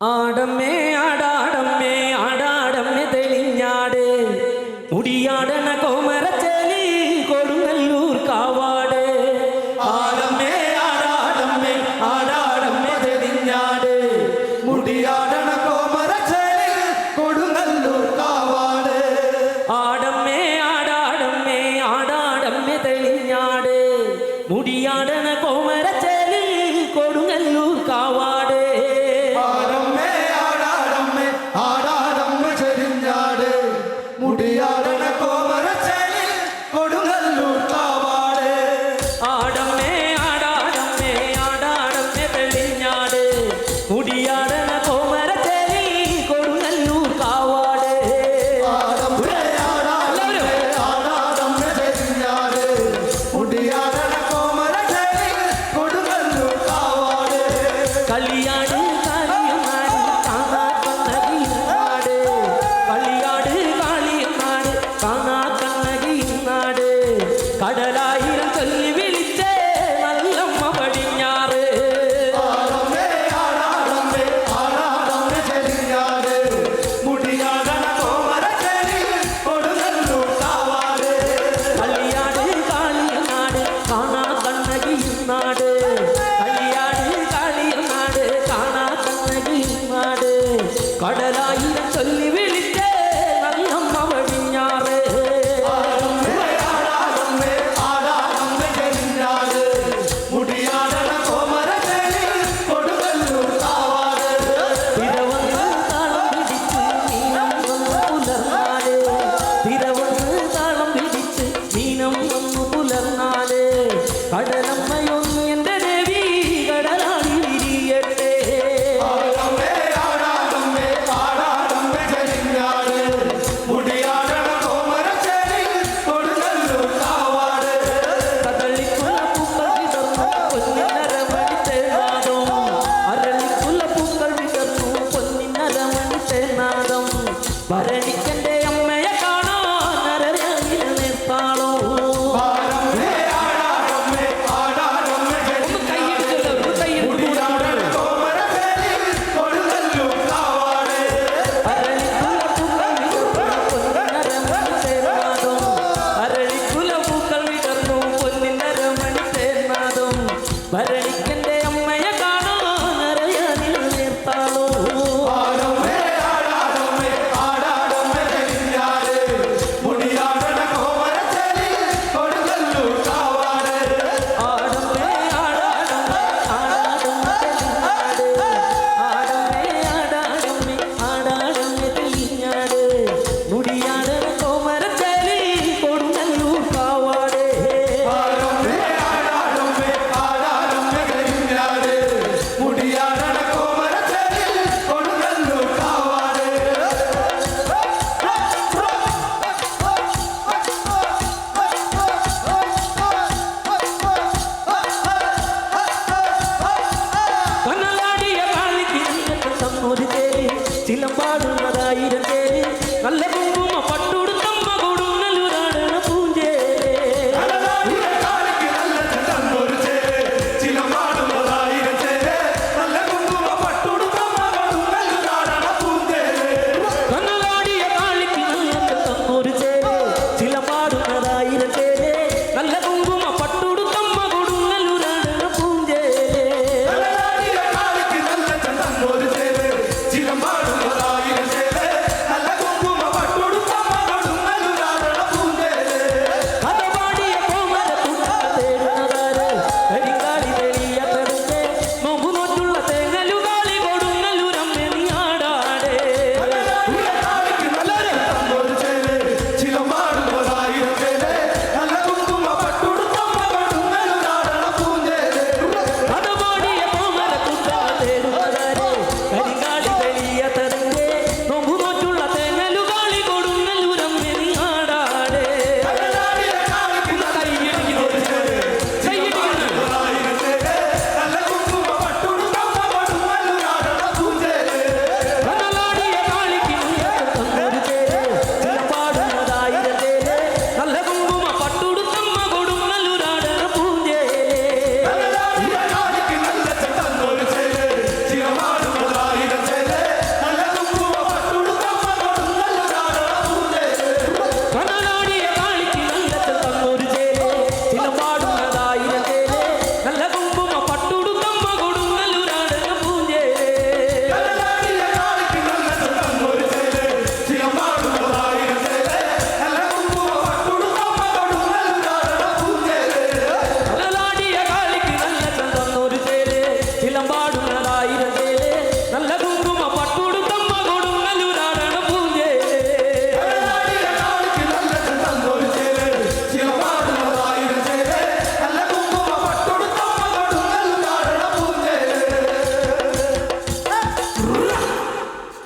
ആടമ്മേ ആടാടമ്മേ ആടാടമ്മേ തെളിഞ്ഞാട്. മുടിയാടന കോമരച്ചേലി Kodungallur Kavad. ആടമ്മേ ആടാടമ്മേ ആടാടമ്മേ തെളിഞ്ഞാട്. മുടിയാടന കോമരച്ചേലി Kodungallur Kavad. ആടമ്മേ ആടാടമ്മേ ആടാടമ്മേ തെളിഞ്ഞാട്. മുടിയാടന Ballia கடலாயிரம்